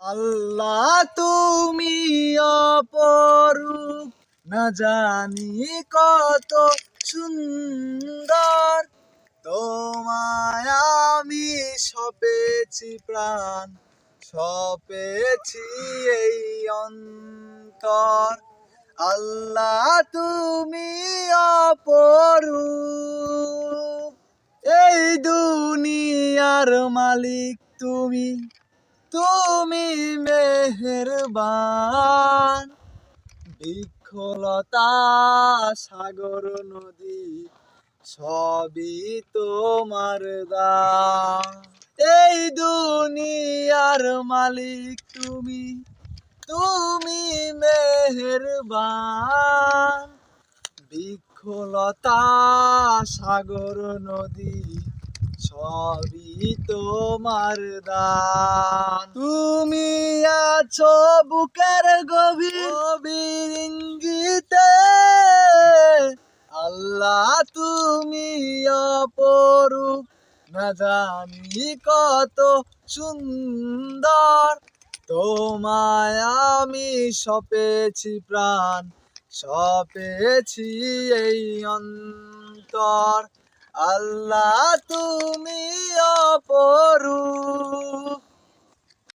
আল্লাহ তুমি অপরূপ। না জানি কত সুন্দর। তোমায় আমি সপেছি প্রাণ, সপেছি এই অন্তর। আল্লাহ তুমি অপরূপ। এই দুনিয়ার মালিক তুমি। তুমি মেহেরবান। বিক্ষলতা সাগর নদী, সবই তোমার দান। এই দুনিয়ার মালিক তুমি তুমি মেহেরবান। বিক্ষলতা সাগর নদী সবই তোমার দান। তুমি আছো বুকের গভীর গভীর ইঙ্গিতে। আল্লাহ তুমি অপরূপ। না জানি কত সুন্দর। তোমায় আমি সপেছি প্রাণ, সপেছি এই অন্তর। আল্লাহ তুমি অপরূপ।